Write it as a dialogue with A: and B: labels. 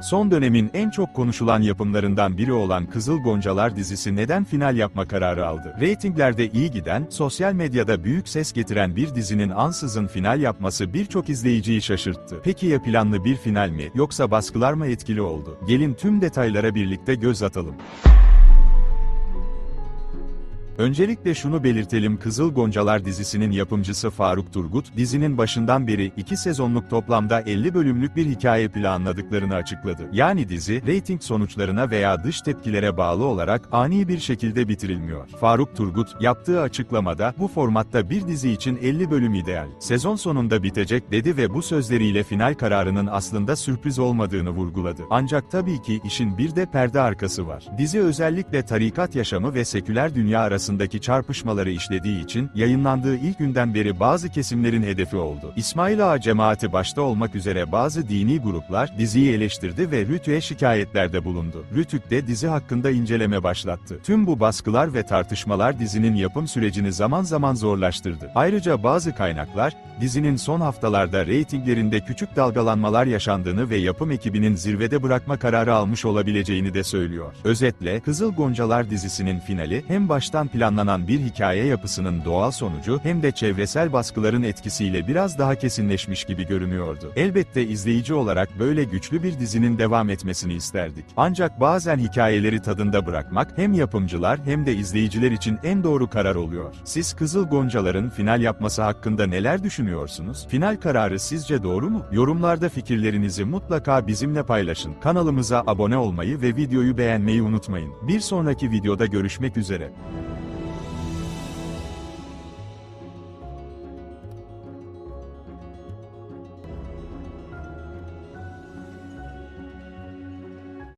A: Son dönemin en çok konuşulan yapımlarından biri olan Kızıl Goncalar dizisi neden final yapma kararı aldı? Reytinglerde iyi giden, sosyal medyada büyük ses getiren bir dizinin ansızın final yapması birçok izleyiciyi şaşırttı. Peki ya planlı bir final mi, yoksa baskılar mı etkili oldu? Gelin tüm detaylara birlikte göz atalım. Öncelikle şunu belirtelim Kızıl Goncalar dizisinin yapımcısı Faruk Turgut, dizinin başından beri 2 sezonluk toplamda 50 bölümlük bir hikaye planladıklarını açıkladı. Yani dizi, reyting sonuçlarına veya dış tepkilere bağlı olarak ani bir şekilde bitirilmiyor. Faruk Turgut, yaptığı açıklamada, bu formatta bir dizi için 50 bölüm ideal. Sezon sonunda bitecek dedi ve bu sözleriyle final kararının aslında sürpriz olmadığını vurguladı. Ancak tabii ki işin bir de perde arkası var. Dizi özellikle tarikat yaşamı ve seküler dünya arasındaki çarpışmaları işlediği için yayınlandığı ilk günden beri bazı kesimlerin hedefi oldu. İsmail Ağa cemaati başta olmak üzere bazı dini gruplar diziyi eleştirdi ve Rütü'ye şikayetlerde bulundu. Rütük de dizi hakkında inceleme başlattı. Tüm bu baskılar ve tartışmalar dizinin yapım sürecini zaman zaman zorlaştırdı. Ayrıca bazı kaynaklar, dizinin son haftalarda reytinglerinde küçük dalgalanmalar yaşandığını ve yapım ekibinin zirvede bırakma kararı almış olabileceğini de söylüyor. Özetle, Kızıl Goncalar dizisinin finali hem baştan planlanan bir hikaye yapısının doğal sonucu hem de çevresel baskıların etkisiyle biraz daha kesinleşmiş gibi görünüyordu. Elbette izleyici olarak böyle güçlü bir dizinin devam etmesini isterdik. Ancak bazen hikayeleri tadında bırakmak hem yapımcılar hem de izleyiciler için en doğru karar oluyor. Siz Kızıl Goncalar'ın final yapması hakkında neler düşünüyorsunuz? Final kararı sizce doğru mu? Yorumlarda fikirlerinizi mutlaka bizimle paylaşın. Kanalımıza abone olmayı ve videoyu beğenmeyi unutmayın. Bir sonraki videoda görüşmek üzere.